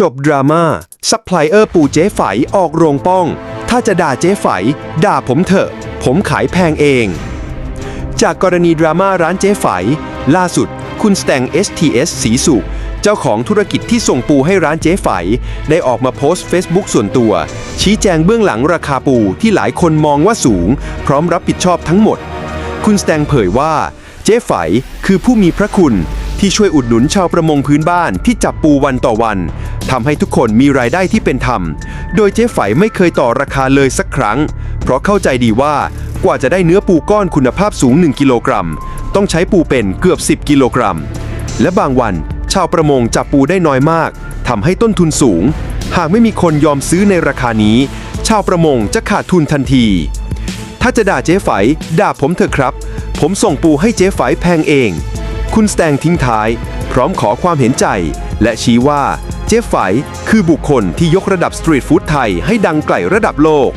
จบดราม่าซัพพลายเออร์ปูเจ๊ไฝออกโรงป้อง ถ้าจะด่าเจ๊ไฝ ด่าผมเถอะ ผมขายแพงเอง จากกรณีดราม่าร้านเจ๊ไฝ ล่าสุด คุณสแตง STS สีสุข เจ้าของธุรกิจที่ส่งปูให้ร้านเจ๊ไฝ ได้ออกมาโพสต์ Facebook ส่วนตัว ชี้แจงเบื้องหลังราคาปูที่หลายคนมองว่าสูง พร้อมรับผิดชอบทั้งหมด คุณสแตงเผยว่า เจ๊ไฝคือผู้มีพระคุณที่ช่วยอุดหนุนชาวประมงพื้นบ้านที่จับปูวันต่อวัน ทำให้ทุกคนมีรายได้ที่เป็นธรรม โดยเจ๊ไฝไม่เคยต่อราคาเลยสักครั้ง เพราะเข้าใจดีว่ากว่าจะได้เนื้อปูก้อนคุณภาพสูง 1 กิโลกรัม ต้องใช้ปูเป็นเกือบ 10 กิโลกรัม และบางวันชาวประมงจับปูได้น้อยมากทำให้ต้นทุนสูง หากไม่มีคนยอมซื้อในราคานี้ ชาวประมงจะขาดทุนทันที ถ้าจะด่าเจ๊ไฝด่าผมเถอะครับ ผมส่งปูให้เจ๊ไฝแพงเอง คุณสแตงทิ้งท้าย พร้อมขอความเห็นใจ และชี้ว่า เจ๊ไฝคือบุคคลที่ยกระดับสตรีทฟู้ดไทยให้ดังไกลระดับโลก